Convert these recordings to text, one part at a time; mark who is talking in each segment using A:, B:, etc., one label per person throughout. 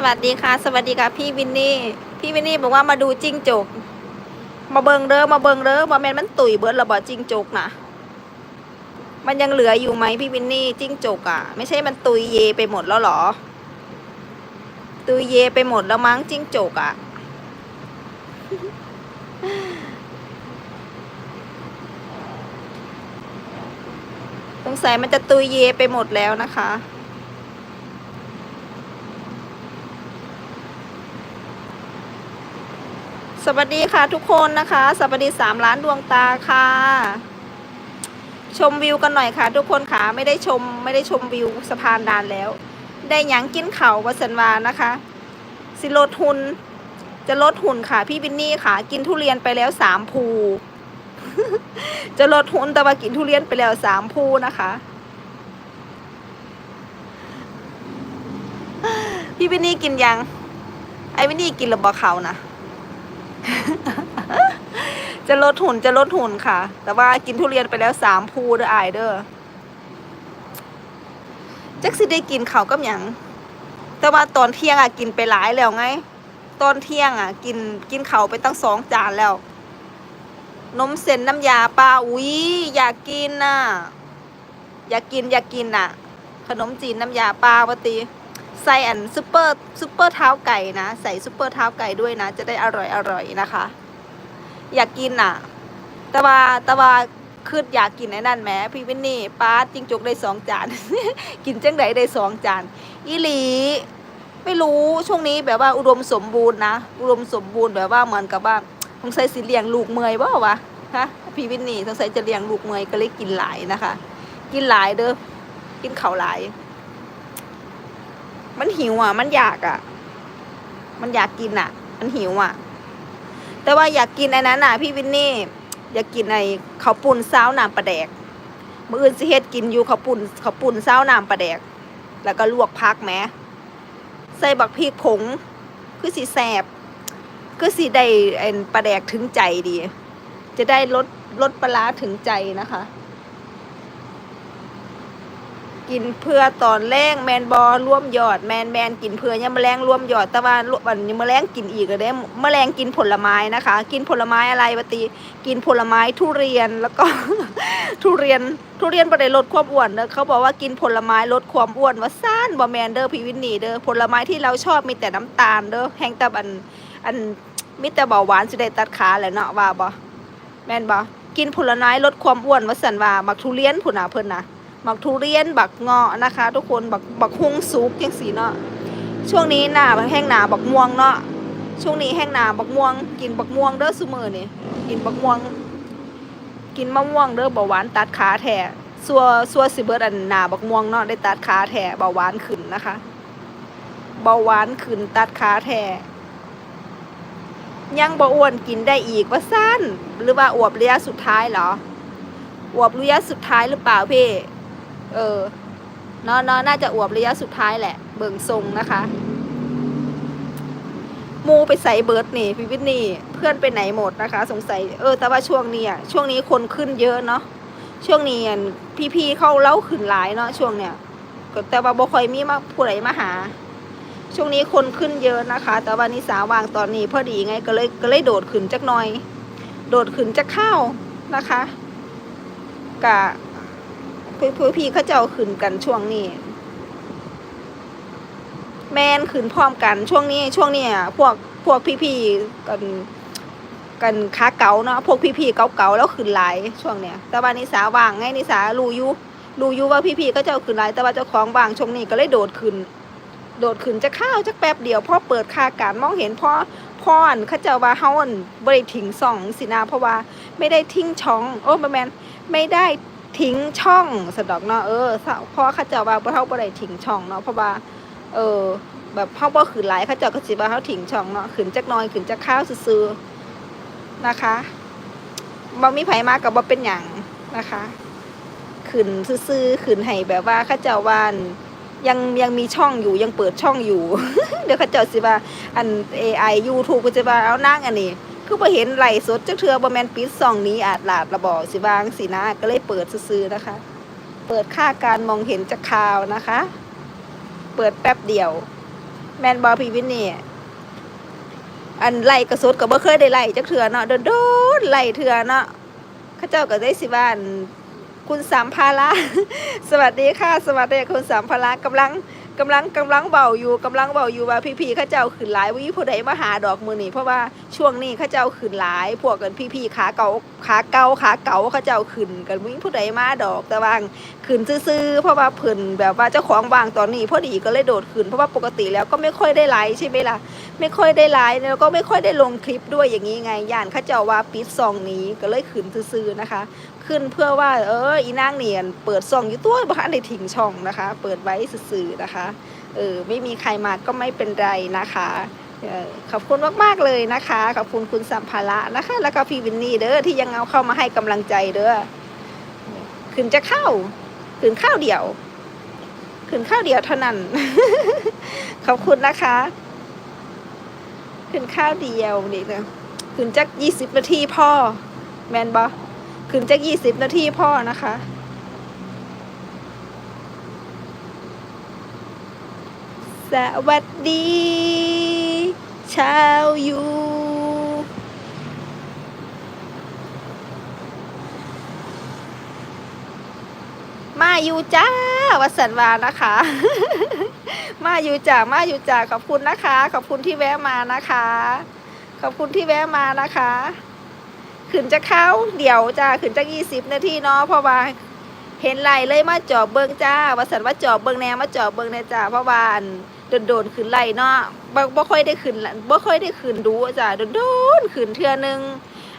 A: สวัสดีค่ะ สวัสดีค่ะพี่วินนี่ พี่วินนี่บอกว่ามาดูจิ้งจก มาเบิงเด้อมาเบิงเด้อมาแมนมันตุยเบิร์ดระบอจิ้งจกนะมันยังเหลืออยู่ไหมพี่วินนี่จิ้งจกอะ ไม่ใช่มันตุยเยไปหมดแล้วหรอ ตุยเยไปหมดแล้วมั้งจิ้งจกอะ สงสัยมันจะตุยเยไปหมดแล้วนะคะ สวัสดีค่ะทุกคนนะคะ สวัสดีสามล้านดวงตาค่ะ ชมวิวกันหน่อยค่ะ ทุกคนค่ะไม่ได้ชมไม่ได้ชมวิวสะพานนานแล้ว ได้หยังกินเข่าวัสันวานะคะ สิลดทุน จะลดหุ่นค่ะ พี่บินนี่ค่ะ กินทุเรียนไปแล้วสามภู จะลดทุนแต่ว่ากินทุเรียนไปแล้วสามภูนะคะพี่บินนี่กินยังไอ้บินนี่กินหรือเปล่าเขานะ จะลดหุ่นจะลดหุ่นค่ะ แต่ว่ากินทุเรียนไปแล้วสามภูเด้ออายเด้อจักสิได้กินเขากับหยังแต่ว่าตอนเที่ยงอะกินไปหลายแล้วไง ตอนเที่ยงอะ กินกินเขาไปตั้งสองจานแล้วนมเส้นน้ำยาปลาอุ้ยอยากกินน่ะ อยากกินอยากกินน่ะ ขนมจีนน้ำยาปลาวตี ใส่อันซุปเปอร์ซุปเปอร์เท้าไก่นะ ใส่ซุปเปอร์เท้าไก่ด้วยนะ จะได้อร่อยอร่อยนะคะ อยากกินอะต่ว่าต่ว่าคืออยากกินไอ้นั่นแหมพี่วินนี่ป้าจิงจกได้สองจาน กินจังไดได้สองจานอีหลีไม่รู้ช่วงนี้แบบว่าอุดมสมบูรณ์นะ อุดมสมบูรณ์แบบว่าเหมือนกับว่าสงสัยสิเลี้ยงลูกเมยบ่าวะฮะพี่วินนี่สงสัยจะเลี้ยงลูกเมยก็เลยกินหลายนะคะ กินหลายเด้อกินเข้าหลาย มันหิวอะ มันอยากอะ มันอยากกินอะ มันหิวอะ แต่ว่าอยากกินไอ้นั้นน่ะ พี่วินนี่ อยากกินไอ้ข้าวปุ่นซาวน้ำปลาแดกมื้ออื่นสิเฮ็ดกินอยู่ข้าวปุ่นข้าวปุ่นซาวน้ำปลาแดก แล้วก็ลวกผักแหมใส่บักพริกผง คือสิแสบคือสิได้ไอ้ปลาแดกถึงใจดี จะได้ลดลดปลาร้าถึงใจนะคะ กินเพื่อตอนแรงแมนบอร่วมยอดแมนแมนกินเพื่อยังแมลงร่วมยอดต่ว่าวันนี้แมลงกินอีกเลยเด้แมลงกินผลไม้นะคะ กินผลไม้อะไรปตีกินผลไม้ทุเรียนแล้วก็ทุเรียนทุเรียนบ่ได้ลดความอ้วนเด้อเขาบอกว่ากินผลไม้ลดความอ้วนว่าซ่านบ่แมนเด้อพีวินนี่เด้อผลไม้ที่เราชอบมีแต่น้ำตาลเด้อแห้งแต่อันอันมีแต่เบาหวานสิได้ตัดขาแหละเนาะว่าบ่แมนบ่กินผลไม้ลดความอ้วนว่าสันว่ามักทุเรียนพุ่นน่ะเพิ่นน่ะ บักทุเรียนบักเงาะนะคะ ทุกคนบักบักฮุงซุกยังสีเนาะช่วงนี้หนาแห้งหนาบักม่วงเนาะช่วงนี้แห้งหนาบักม่วง กินบักม่วงเด้อซุมือนี่กินบักม่วง กินมะม่วงเด้อเบาหวานตัดขาแท้ซัวซัวสิเบิดอันหนาบักม่วงเนาะได้ตัดขาแท้เบาหวานขึ้นนะคะ เบาหวานขึ้นตัดขาแท้ยังบ่อ้วนกินได้อีกว่าสั้นหรือว่าอวบระยะสุดท้ายเหรออวบระยะสุดท้ายหรือเปล่าพี่ เออเนาะนาะน่าจะอวบระยะสุดท้ายแหละ เบิ่งทรงนะคะ มูไปใส่เบิร์ดนี่พี่วิทนี่เพื่อนไปไหนหมดนะคะ สงสัยเออ แต่ว่าช่วงนี้อะช่วงนี้คนขึ้นเยอะเนาะช่วงนี้พี่ๆเข้าเล่าขึ้นหลายเนาะช่วงเนี้ยแต่ว่าบ่คอยมีมาผู้ใดมาหา ช่วงนี้คนขึ้นเยอะนะคะ แต่ว่านิสาวางตอนนี้พอดีไงก็เลยก็เลยโดดขึ้นจักหน่อย โดดขึ้นจักข้าวนะคะกะ พี่พี่พี่เขาจะเอาขึ้นกันช่วงนี้ แมนขึ้นพร้อมกันช่วงนี้ ช่วงนี้พวกพวกพี่พี่กันกันขาเก่าเนาะพวกพี่พี่เก่าเก่าๆแล้วขึ้นหลายช่วงเนี้ยแต่ว่านิสาว่างไงนิสารู้ยู่รู้ยู่ว่าพี่พี่ก็จะเอาขึ้นหลายแต่ว่าเจ้าของว่างช่วงนี้ก็เลยโดดขึ้น โดดขึ้นจะข้าวจักแป๊บเดียวพอเปิดคาการมองเห็นพอพออันเขาจะว่าเฮาอันบริทิ้งส่องสินะเพราะว่าไม่ได้ทิ้งช่อง โอ้แมนไม่ได้ ทิ้งช่องสะดอกเนาะเออเพราะเขาเจะว่าบ่เท่าบ่ได้ทิ้งช่องเนาะเพราะว่าเออ แบบเฮาบ่ขืนหลายเขาเจ้าก็สิว่าเฮาทิ้งช่องเนาะขืนจักน้อยขืนจักข้าวซื่อๆนะคะบ่มีไผมาก็บ่เป็นหยังนะคะขืนซื่อๆขืนให้แบบว่าเขาเจ้าว่านยังยังมีช่องอยู่ยังเปิดช่องอยู่ เดี๋ยวเขาเจ้าสิว่าอัน AI YouTube ก็จะว่าเอานางอันนี้ คือพอเห็นไหลสดจักเทือบ่แมนปิดซองนี้อาจหลาดระบอกสิวางสินะก็เลยเปิดซื้อนะคะ เปิดค่าการมองเห็นจากข่าวนะคะ เปิดแป๊บเดียว แมนบอพีวินนี่อันไหลกระสุดก็บ่เคยได้ไหลจักเถื่อเนาะโดนๆไล่เถื่อเนาะข้าเจ้าก็ได้สิว่านคุณสามภาระสวัสดีค่ะ สวัสดีคุณสามภาระกำลัง กำลังกำลังเบาอยู่กำลังเบาอยู่ว่าพี่ๆเข้าเจ้าขึ้นหลายวิผู้ใดมาหาดอกมือนี่เพราะว่าช่วงนี้เข้าเจ้าขึ้นหลาย พวกกันพี่ๆขาเก่าขาเก่าขาเก่าเข้าเจ้าขึ้นกันวิผู้ใดมาดอกแต่ว่าขึ้นซื่อๆเพราะว่าเพิ่นแบบว่าเจ้าของวางตอนนี้พอดีก็เลยโดดขึ้นเพราะว่าปกติแล้วก็ไม่ค่อยได้ไลฟ์ใช่ไหมล่ะไม่ค่อยได้ไลฟ์แล้วก็ไม่ค่อยได้ลงคลิปด้วยอย่างนี้ไงย่านเขาเจ้าว่าปิดซองนี้ก็เลยขึ้นซื่อๆนะคะ ขึ้นเพื่อว่า เอออีนางเนียนเปิดซองอยู่ตัวบ้านในทิ้งช่องนะคะ เปิดไว้ซื่อนะคะเออไม่มีใครมาก็ไม่เป็นไรนะคะขอบคุณมาก ๆ เลยนะคะ ขอบคุณคุณสัมภาระนะคะ แล้วก็พี่วินนี่เด้อที่ยังเอาเข้ามาให้กำลังใจเด้อขึ้นจะเข้าขืนข้าวเดียวขืนข้าวเดียวเท่านั้น ขอบคุณนะคะขืนข้าวเดียวนี่นะขืนจักยี่สิบนาทีพ่อแมนบอ ขืนจักยี่สิบนาทีพ่อนะคะ สวัสดีชาวยูมาอยู่จ้าวสันวานะคะ มาอยู่จ้ามาอยู่จ้าขอบคุณนะคะ ขอบคุณที่แวะมานะคะ ขอบคุณที่แวะมานะคะ ขึ้นจะเข้าเดี๋ยวจ้าขึ้นจะยี่สิบนาทีเนาะเพราะว่าเห็นไหลเลยมาจอบเบิงจ้าวสันว่าจอบเบิงแนวมาจอบเบิงแนจ้าเพราะว่าอันโดนๆขึ้นไหลเนาะบ่บ่ค่อยได้ขึ้นบ่ค่อยได้ขึ้นดูจ้าโดนๆขึ้นเทื่อนึง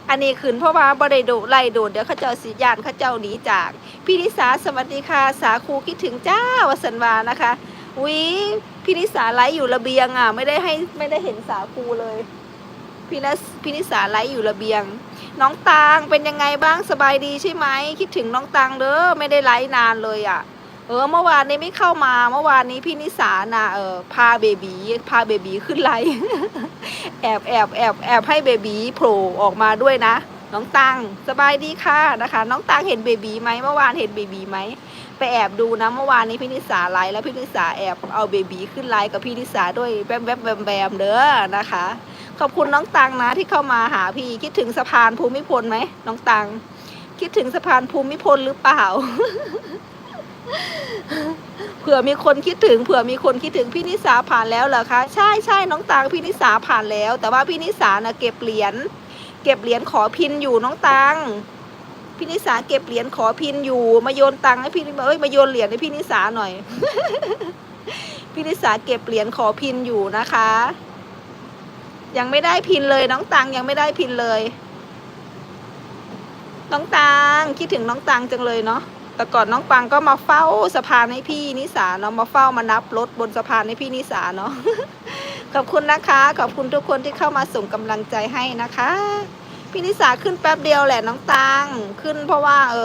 A: อันนี้ขึ้นเพราะว่าบ่ได้โดดไล่โดดเดี๋ยวเขาเจ้าสิยานเขาเจ้าหนีจาก พี่นิสาสวัสดีค่ะสาครูคิดถึงจ้าวสันวานะคะวิพี่นิสาไลฟ์อยู่ระเบียงอะไม่ได้ให้ไม่ได้เห็นสาครูเลยพี่นิสพี่นิสาไลฟ์อยู่ระเบียง น้องตางเป็นยังไงบ้างสบายดีใช่ไหมคิดถึงน้องตางเด้อไม่ได้ไลฟ์นานเลยอะ เออ เมื่อวานนี้ไม่เข้ามา เมื่อวานนี้พี่นิสาน่ะเออพาเบบีพาเบบีขึ้นไลฟ์แอบแอบแอบแอบให้เบบีโผล่ออกมาด้วยนะ น้องตังสบายดีค่ะนะคะ น้องตังเห็นเบบีไหมเมื่อวานเห็นเบบีไหมไปแอบดูนะเมื่อวานนี้พี่นิสาไลฟ์แล้วพี่นิสาแอบเอาเบบีขึ้นไลฟ์กับพี่นิสาด้วยแวบแวบแวมแวมเด้อนะคะ ขอบคุณน้องตังนะที่เข้ามาหาพี่คิดถึงสะพานภูมิพลไหมน้องตัง คิดถึงสะพานภูมิพลหรือเปล่า เผื่อมีคนคิดถึงเผื่อมีคนคิดถึงพี่นิสาผ่านแล้วเหรอคะใช่ใช่น้องตางพี่นิสาผ่านแล้ว แต่ว่าพี่นิสาน่ะเก็บเหรียญเก็บเหรียญขอพินอยู่น้องตังพี่นิสาเก็บเหรียญขอพินอยู่ มาโยนตังให้พี่เอ้ยมาโยนเหรียญให้พี่นิสาหน่อยพี่นิสาเก็บเหรียญขอพินอยู่นะคะ ยังไม่ได้พินเลย น้องตังยังไม่ได้พินเลย น้องตังคิดถึงน้องตังจังเลยเนาะแต่ก่อนน้องปังก็มาเฝ้าสะพานให้พี่นิสาเนาะมาเฝ้ามานับรถบนสะพานให้พี่นิสาเนาะขอบคุณนะคะ ขอบคุณทุกคนที่เข้ามาส่งกำลังใจให้นะคะ พี่นิสาขึ้นแป๊บเดียวแหละน้องตังขึ้นเพราะว่า เอ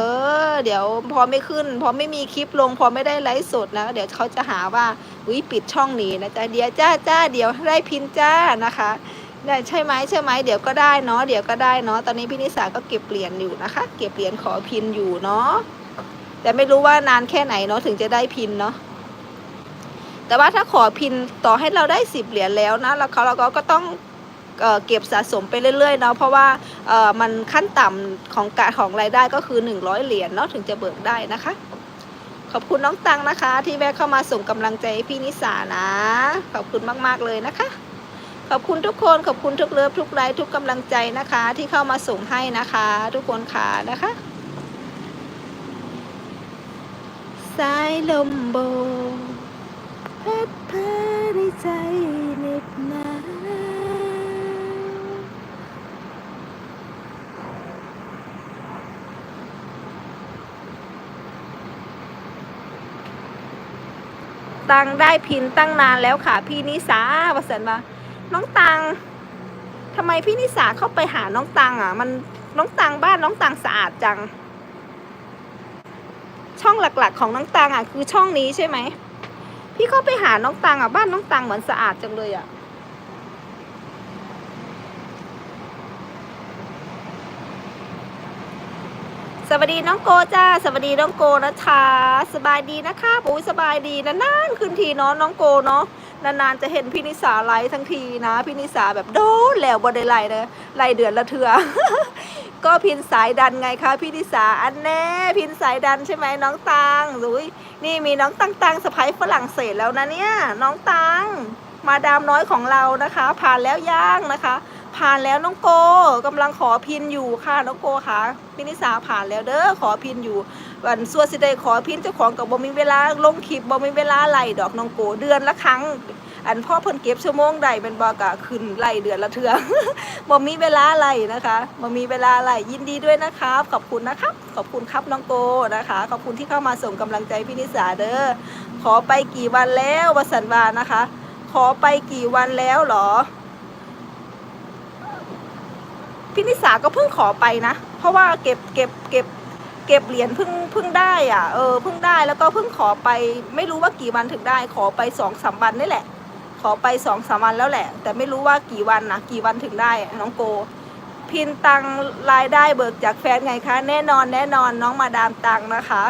A: อ เดี๋ยวพอไม่ขึ้น พอไม่มีคลิปลง พอไม่ได้ไลฟ์สดนะ เดี๋ยวเขาจะหาว่าวิปิดช่องนี้นะจ๊ะเดี๋ยวจ้าจ้าเดี๋ยวได้พินจ้านะคะ ได้ใช่ไหมใช่ไหมเดี๋ยวก็ได้เนาะเดี๋ยวก็ได้เนาะตอนนี้พี่นิสาก็เก็บเหรียญอยู่นะคะ เก็บเหรียญขอพินอยู่เนาะแต่ไม่รู้ว่านานแค่ไหนเนาะถึงจะได้พินเนาะแต่ว่าถ้าขอพินต่อให้เราได้สิบเหรียญแล้วนะแล้วเขาเราก็ก็ต้องเเก็บสะสมไปเรื่อยๆเนาะเพราะว่ามันขั้นต่ำของกาของรายได้ก็คือหนึ่งร้อยเหรียญเนาะถึงจะเบิกได้นะคะ ขอบคุณน้องตังนะคะ ที่แวะเข้ามาส่งกำลังใจพี่นิสานะ ขอบคุณมากๆเลยนะคะ ขอบคุณทุกคนขอบคุณทุกเลิฟทุกไลค์ทุกกำลังใจนะคะ ที่เข้ามาส่งให้นะคะ ทุกคนค่ะนะคะสายลมโบกพัดพาในใจเหน็บหนาวตังได้พินตั้งนานแล้วค่ะ พี่นิสาวสันมา น้องตังทำไมพี่นิสาเข้าไปหาน้องตังอะ มันน้องตังบ้านน้องตังสะอาดจัง ช่องหลักๆ ของน้องตังอะ คือช่องนี้ใช่ไหมพี่เข้าไปหาน้องตังอะบ้านน้องตังเหมือนสะอาดจังเลยอะ วัสดีน้องโกจ้า สวัสดีน้องโกนะคะสบายดีนะคะปุ้ยสบายดีนานๆขึ้นทีเนาะน้องโกเนาะนานๆจะเห็นพี่นิสาไลฟ์ทั้งทีนะพี่นิสาแบบโดนแล้วบ่ได้ไลฟ์เลยไลฟ์เดือนละเทือก็พินสายดันไงคะพี่นิสาอันแน่พินสายดันใช่ไหมน้องตังอุ้ยนี่มีน้องตังตังสะพ้ายฝรั่งเศสแล้วนะเนี่ยน้องตังมาดามน้อยของเรานะคะ ผ่านแล้วย่างนะคะ ผ่านแล้วน้องโกกำลังขอพินอยู่ค่ะน้องโกค่ะพี่นิสาผ่านแล้วเด้อขอพินอยู่ วันสัวสิได้ขอพินเจ้าของกับบ่มีเวลาลงคลิปบ่มีเวลาไล่ดอกน้องโกเดือนละครั้ง อันพ่อเพิ่นเก็บชั่วโมงใดเป็นบอกะขึ้นไล่เดือนละเทื่อบ่มีเวลาไล่นะคะบ่มีเวลาไล่ยินดีด้วยนะครับขอบคุณนะครับ ขอบคุณครับน้องโกนะคะ ขอบคุณที่เข้ามาส่งกำลังใจพี่นิสาเด้อขอไปกี่วันแล้ววสันวานะคะ ขอไปกี่วันแล้วหรอ พี่นิสาก็เพิ่งขอไปนะ เพราะว่าเก็บเก็บเก็บเก็บเหรียญเพิ่งเพิ่งได้อะเออเพิ่งได้แล้วก็เพิ่งขอไป ไม่รู้ว่ากี่วันถึงได้ ขอไปสองสามวันนี่แหละ ขอไปสองสามวันแล้วแหละ แต่ไม่รู้ว่ากี่วันนะกี่วันถึงได้น้องโก พินตังรายได้เบิกจากแฟนไงคะ แน่นอนแน่นอนน้องมาดามตังนะคะ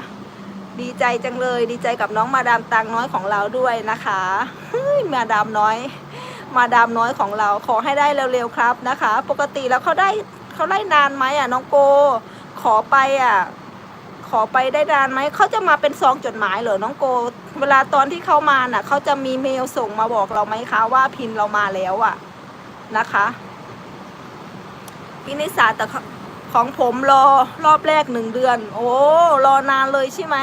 A: ดีใจจังเลย ดีใจกับน้องมาดามตังน้อยของเราด้วยนะคะเฮ้ยมาดามน้อย มาดามน้อยของเราขอให้ได้เร็วๆครับนะคะ ปกติแล้วเขาได้เขาได้นานไหมอะน้องโกขอไปอะขอไปได้นานไหมเขาจะมาเป็นซองจดหมายเหรอน้องโก เวลาตอนที่เขามาน่ะเขาจะมีเมลส่งมาบอกเราไหมคะว่าพินเรามาแล้วอะนะคะพี่นิสาแต่ขของผมรอรอบแรกหนึ่งเดือน โอ้รอนานเลยใช่ไหม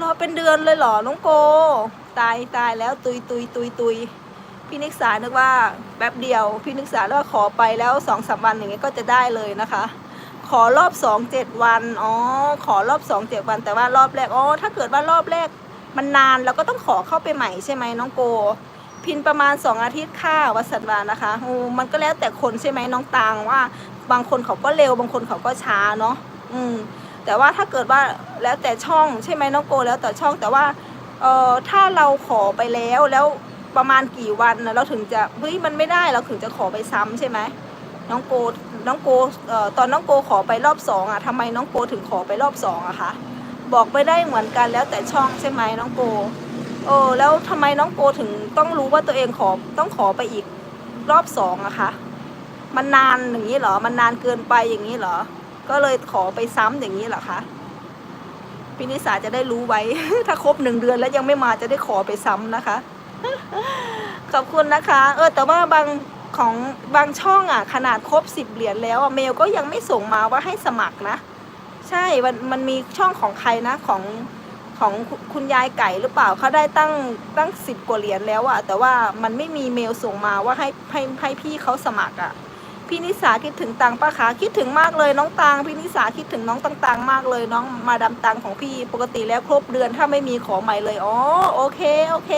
A: รอเป็นเดือนเลยเหรอน้องโก ตายตายแล้วตุยตุยตุยตุย พี่นิกษานึกว่าแป๊บเดียว พี่นิกษาแล้วขอไปแล้วสองสามวันอย่างเงี้ยก็จะได้เลยนะคะ ขอรอบสองเจ็ดวันอ๋อขอรอบสองเจ็ดวันแต่ว่ารอบแรกอ๋อถ้าเกิดว่ารอบแรกมันนานเราก็ต้องขอเข้าไปใหม่ใช่ไหมน้องโก พินประมาณสองอาทิตย์ค่าวัสันวานะคะโอ้มันก็แล้วแต่คนใช่ไหมน้องตางว่า บางคนเขาก็เร็วบางคนเขาก็ช้าเนาะอืมแต่ว่าถ้าเกิดว่าแล้วแต่ช่องใช่ไหมน้องโกแล้วแต่ช่องแต่ว่าเอ่อถ้าเราขอไปแล้วแล้ว ประมาณกี่วันเราถึงจะเฮ้ยมันไม่ได้เราถึงจะขอไปซ้ำใช่ไหมน้องโกน้องโกอตอนน้องโกขอไปรอบสองอะทำไมน้องโกถึงขอไปรอบสองอะคะบอกไม่ได้เหมือนกันแล้วแต่ช่องใช่ไหมน้องโกเออแล้วทำไมน้องโกถึงต้องรู้ว่าตัวเองขอต้องขอไปอีกรอบสองอะคะมันนานอย่างนี้เหรอ มันนานเกินไปอย่างนี้เหรอ ก็เลยขอไปซ้ำอย่างนี้เหรอคะพี่นิสาจะได้รู้ไว้ ถ้าครบหนึ่งเดือนแล้วยังไม่มาจะได้ขอไปซ้ำนะคะ ขอบคุณนะคะ เออ แต่ว่าบางของบางช่องอะ ขนาดครบสิบเหรียญแล้วอะเมลก็ยังไม่ส่งมาว่าให้สมัครนะ ใช่มันมันมีช่องของใครนะของของคุณยายไก่หรือเปล่าเขาได้ตั้งตั้งสิบกว่าเหรียญแล้วอะแต่ว่ามันไม่มีเมลส่งมาว่าให้ให้ให้พี่เขาสมัครอะพี่นิสาคิดถึงตังป้าคะคิดถึงมากเลยน้องตังพี่นิสาคิดถึงน้องตังตังมากเลยน้องมาดามตังของพี่ปกติแล้วครบเดือนถ้าไม่มีขอใหม่เลยอ๋อโอเคโอเค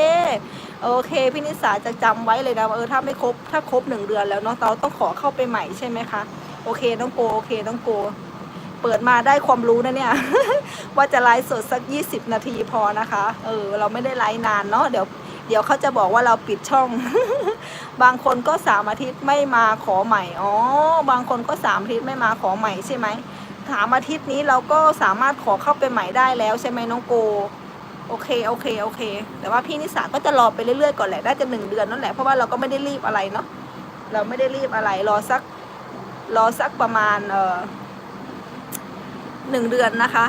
A: โอเคพี่นิสาจะจำไว้เลยนะว่าเออถ้าไม่ครบถ้าครบหนึ่งเดือนแล้วเนาะเราต้องขอเข้าไปใหม่ใช่ไหมคะโอเคน้องโกโอเคน้องโก เปิดมาได้ความรู้นะเนี่ย ว่าจะไลฟ์สดสัก 20 นาทีพอนะคะ เออ เราไม่ได้ไลฟ์นานเนาะเดี๋ยวเดี๋ยวเขาจะบอกว่าเราปิดช่อง บางคนก็สามอาทิตย์ไม่มาขอใหม่อ๋อบางคนก็สามอาทิตย์ไม่มาขอใหม่ใช่ไหมสามอาทิตย์นี้เราก็สามารถขอเข้าไปใหม่ได้แล้วใช่ไหมน้องโก โอเคโอเคโอเค แต่ว่าพี่นิสาก็จะรอไปเรื่อยๆก่อนแหละน่าจะหนึ่งเดือนนั่นแหละเพราะว่าเราก็ไม่ได้รีบอะไรเนาะเราไม่ได้รีบอะไรรอสักรอสักประมาณเออหนึ่งเดือนนะคะ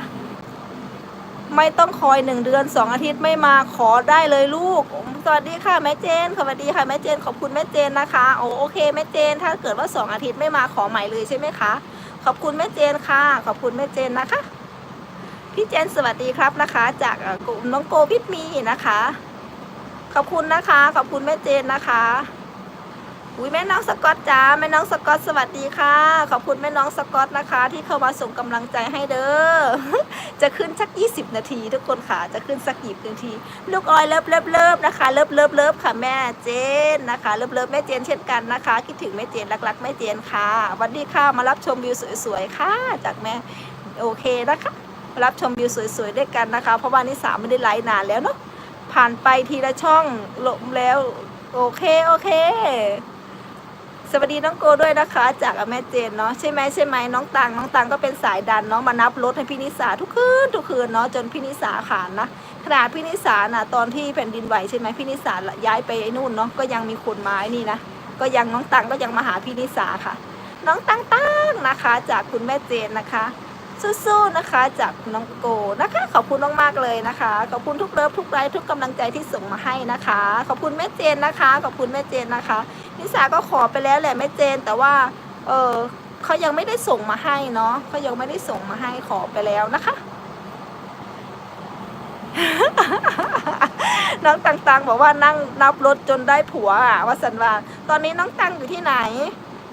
A: ไม่ต้องคอยหนึ่งเดือนสองอาทิตย์ไม่มาขอได้เลยลูก สวัสดีค่ะแม่เจนสวัสดีค่ะแม่เจนขอบคุณแม่เจนนะคะโอโอเคแม่เจน ถ้าเกิดว่าสองอาทิตย์ไม่มาขอใหม่เลยใช่ไหมคะขอบคุณแม่เจนค่ะ ขอบคุณแม่เจนนะคะ พี่เจนสวัสดีครับนะคะ จากกลุ่มน้องโกวิทมีนะคะ ขอบคุณนะคะ ขอบคุณแม่เจนนะคะอุ้ยแม่น้องสกอตจ้าแม่น้องสกอตสวัสดีค่ะ ขอบคุณแม่น้องสกอตนะคะ ที่เข้ามาส่งกำลังใจให้เด้อจะขึ้นสัก 20 นาที ทุกคนค่ะ จะขึ้นสักกี่นาที ลูกออยเลิฟเลิฟเลิฟนะคะเลิฟเลิฟเลิฟค่ะแม่เจนนะคะเลิฟเลิฟแม่เจนเช่นกันนะคะ คิดถึงแม่เจนรักๆแม่เจนค่ะวันดีค่ะมารับชมวิวสวยๆค่ะ จากแม่โอเคนะคะ รับชมวิวสวยๆด้วยกันนะคะ เพราะว่านิสาไม่ได้ไลฟ์นานแล้วเนาะผ่านไปทีละช่องลงแล้ว โอเคโอเค สวัสดีน้องโกด้วยนะคะ จากแม่เจนเนาะใช่ไหมใช่ไหมน้องตังน้องตังก็เป็นสายดันเนาะมานับรถให้พี่นิสาทุกคืนทุกคืนเนาะจนพี่นิสาขานนะขนาดพี่นิสาน่ะตอนที่แผ่นดินไหวใช่ไหมพี่นิสาย้ายไปไอ้นู่นเนาะก็ยังมีคนไม้นี่นะก็ยังน้องตังก็ยังมาหาพี่นิสาค่ะ น้องตังตังนะคะ จากคุณแม่เจนนะคะ สู้ๆนะคะ จากน้องโกนะคะ ขอบคุณมากๆเลยนะคะ ขอบคุณทุกเลิฟทุกไลค์ทุกกำลังใจที่ส่งมาให้นะคะ ขอบคุณแม่เจนนะคะ ขอบคุณแม่เจนนะคะนิสาก็ขอไปแล้วแหละแม่เจน แต่ว่าเออเขายังไม่ได้ส่งมาให้เนาะเขายังไม่ได้ส่งมาให้ขอไปแล้วนะคะน้องตังๆบอกว่านั่งนับรถจนได้ผัวอะว่าสันว่าตอนนี้น้องตังอยู่ที่ไหน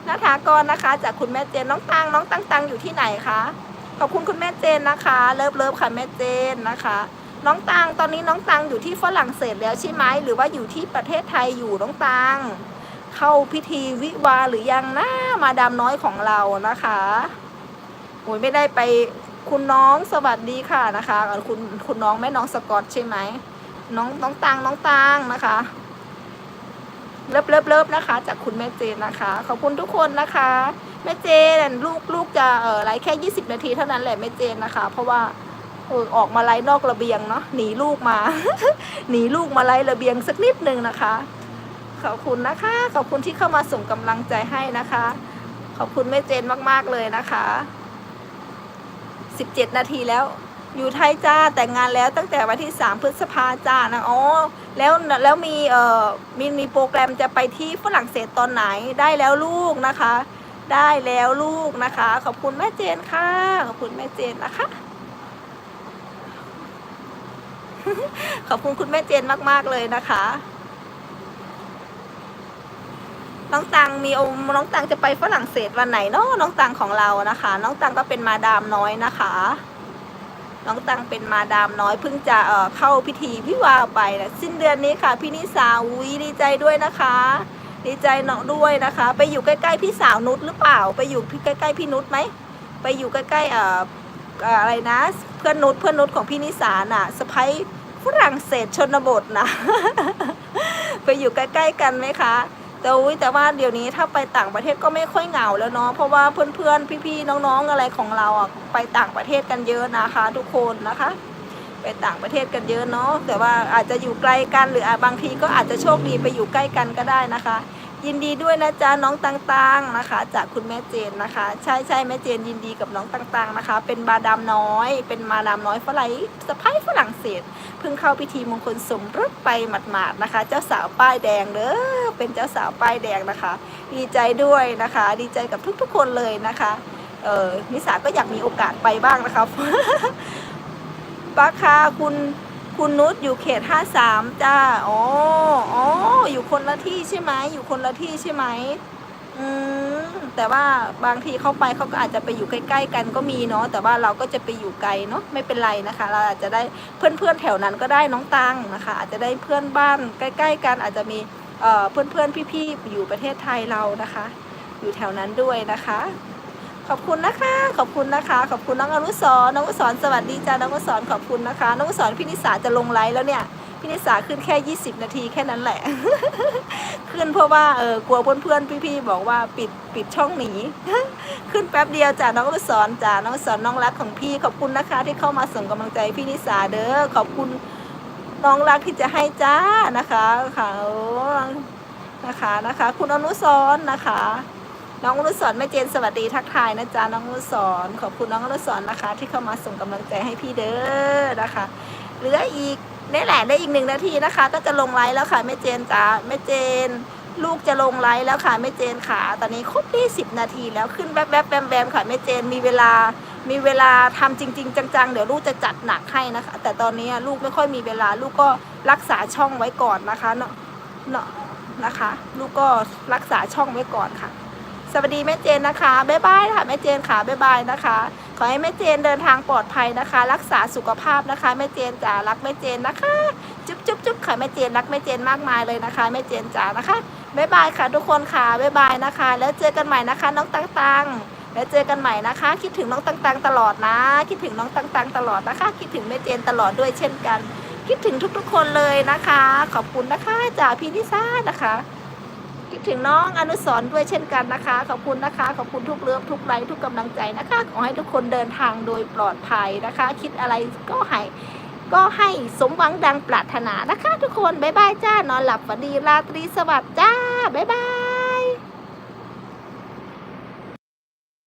A: นาถากรนะคะ จากคุณแม่เจนน้องตังน้องตังตังอยู่ที่ไหนคะ ขอบคุณคุณแม่เจนนะคะ เลิฟเลิฟค่ะแม่เจนนะคะ น้องตังตอนนี้น้องตังอยู่ที่ฝรั่งเศสแล้วใช่ไหมหรือว่าอยู่ที่ประเทศไทยอยู่น้องตังเข้าพิธีวิวาหรือยังนะมาดามน้อยของเรานะคะโอ้ยไม่ได้ไปคุณน้องสวัสดีค่ะนะคะ คุณคุณน้องแม่น้องสกอตใช่ไหมน้องน้องตังน้องตังนะคะเลิฟเลิฟเลิฟนะคะ จากคุณแม่เจนนะคะ ขอบคุณทุกคนนะคะ ม่เจนลูกลูกจะเออไลฟ์แค่ 20 นาทีเท่านั้นแหละแม่เจนนะคะ เพราะว่าเออออกมาไลฟ์นอกระเบียงเนาะหนีลูกมา หนีลูกมาไลฟ์ระเบียงสักนิดนึงนะคะ ขอบคุณนะคะ ขอบคุณที่เข้ามาส่งกำลังใจให้นะคะ ขอบคุณแม่เจนมากๆเลยนะคะ 17 นาทีแล้ว อยู่ไทยจ้าแต่งงานแล้วตั้งแต่วันที่ 3 พฤษภาจ้านะอ๋อแล้วแล้วมีเอ่อมีมีโปรแกรมจะไปที่ฝรั่งเศสตอนไหนได้แล้วลูกนะคะ ได้แล้วลูกนะคะ ขอบคุณแม่เจนค่ะ ขอบคุณแม่เจนนะคะ ขอบคุณคุณแม่เจนมาก ๆ เลยนะคะน้องตังมีองค์น้องตังจะไปฝรั่งเศสวันไหนเนาะน้องตังของเรานะคะ น้องตังก็เป็นมาดามน้อยนะคะ น้องตังเป็นมาดามน้อยเพิ่งจะเเข้าพิธีวิวาไปนะสิ้นเดือนนี้ค่ะ พี่นิสาอุ้ยดีใจด้วยนะคะ ดีใจน้องด้วยนะคะ ไปอยู่ใกล้ๆพี่สาวนุชหรือเปล่า ไปอยู่ใกล้ๆพี่นุชไหมไปอยู่ใกล้ๆเอ่ออะไรนะเพื่อนนุชเพื่อนนุชของพี่นิสาน่ะสะพ้ยฝรั่งเศสชนบทนะ ไปอยู่ใกล้ๆกันไหมคะแต่อุ๊ยแต่ว่าเดี๋ยวนี้ถ้าไปต่างประเทศก็ไม่ค่อยเหงาแล้วเนาะเพราะว่าเพื่อนๆพี่ๆน้องๆอะไรของเราอะไปต่างประเทศกันเยอะนะคะ ทุกคนนะคะ ไปต่างประเทศกันเยอะเนาะแต่ว่าอาจจะอยู่ไกลกันหรือบางทีก็อาจจะโชคดีไปอยู่ใกล้กันก็ได้นะคะ ยินดีด้วยนะจ๊ะน้องตังๆนะคะ จากคุณแม่เจนนะคะ ใช่ใช่แม่เจนยินดีกับน้องตังๆนะคะ เป็นมาดามน้อย เป็นมาดามน้อยฝรั่งสะพ้ายฝรั่งเศสเพิ่งเข้าพิธีมงคลสมรสไปหมาดๆนะคะ เจ้าสาวป้ายแดงเด้อเป็นเจ้าสาวป้ายแดงนะคะ ดีใจด้วยนะคะ ดีใจกับทุกๆคนเลยนะคะเออนิสาก็อยากมีโอกาสไปบ้างนะคะ ป้าค่ะคุณคุณนุชอยู่เขตห้าสามจ้าอ๋ออ๋ออยู่คนละที่ใช่ไหมอยู่คนละที่ใช่ไหมอืมแต่ว่าบางทีเข้าไปเขาก็อาจจะไปอยู่ใกล้ ๆ กันก็มีเนาะแต่ว่าเราก็จะไปอยู่ไกลเนาะไม่เป็นไรนะคะ เราอาจจะได้เพื่อนๆแถวนั้นก็ได้น้องตังนะคะ อาจจะได้เพื่อนบ้านใกล้ ๆ กันอาจจะมีเอ่อเพื่อนๆพี่ๆอยู่ประเทศไทยเรานะคะ อยู่แถวนั้นด้วยนะคะ ขอบคุณนะคะ ขอบคุณนะคะ ขอบคุณน้องอนุสรน้องอนุสรสวัสดีจ้าน้องอนุสรขอบคุณนะคะ น้องอนุสรพี่นิสาจะลงไลฟ์แล้วเนี่ยพี่นิสาขึ้นแค่ 20 นาทีแค่นั้นแหละ ขึ้นเพราะว่าเออกลัวเพื่อนๆพี่ๆบอกว่าปิดปิดช่องหนีขึ้นแป๊บเดียวจ้าน้องอนุสรจ้าน้องอนุสรน้องรักของพี่ขอบคุณนะคะ ที่เข้ามาส่งกำลังใจพี่นิสาเด้อขอบคุณน้องรักที่จะให้จ้านะคะค่ะนะคะนะคะ คุณอนุสรนะคะ น้องอนุสรณ์แม่เจนสวัสดีทักทายนะจ๊ะน้องอนุสรณ์ขอบคุณน้องอนุสรณ์นะคะ ที่เข้ามาส่งกำลังใจให้พี่เด้อนะคะเหลืออีกนี่แหละได้อีกหนึ่งนาทีนะคะ ก็จะลงไลฟ์แล้วค่ะแม่เจนจ้าแม่เจน ลูกจะลงไลฟ์แล้วค่ะแม่เจนค่ะตอนนี้ครบที่สิบนาทีแล้วขึ้นแวบๆแบมแบมค่ะแม่เจนมีเวลามีเวลาทำจริง ๆ จังๆ เดี๋ยวลูกจะจัดหนักให้นะคะ แต่ตอนนี้ลูกไม่ค่อยมีเวลาลูกก็รักษาช่องไว้ก่อนนะคะเนาะเนาะนะคะ ลูกก็รักษาช่องไว้ก่อนค่ะ วัสดีแม่เจนนะคะ บ๊ายบายค่ะแม่เจนค่ะบ๊ายบายนะคะ ขอให้แม่เจนเดินทางปลอดภัยนะคะ รักษาสุขภาพนะคะแม่เจนจ๋ารักแม่เจนนะคะ จุ๊บจุ๊บจุ๊บค่ะแม่เจนรักแม่เจนมากมายเลยนะคะแม่เจนจ๋านะคะบ๊ายบายค่ะทุกคนค่ะบ๊ายบายนะคะ แล้วเจอกันใหม่นะคะ น้องตังตังแล้วเจอกันใหม่นะคะ คิดถึงน้องตังตังตลอดนะ คิดถึงน้องตังตังตลอดนะคะ คิดถึงแม่เจนตลอดด้วยเช่นกัน คิดถึงทุกๆคนเลยนะคะ ขอบคุณนะคะจากพี่นิซ่านะคะ ดถึงน้องอนุสรด้วยเช่นกันนะคะ ขอบคุณนะคะ ขอบคุณทุกเลือกทุกไลค์ทุกกำลังใจนะคะ ขอให้ทุกคนเดินทางโดยปลอดภัยนะคะ คิดอะไรก็ให้ก็ให้สมหวังดังปรารถนานะคะ ทุกคน บ๊ายบายจ้านอนหลับฝันดีราตรีสวัสดิ์จ้า บ๊ายบาย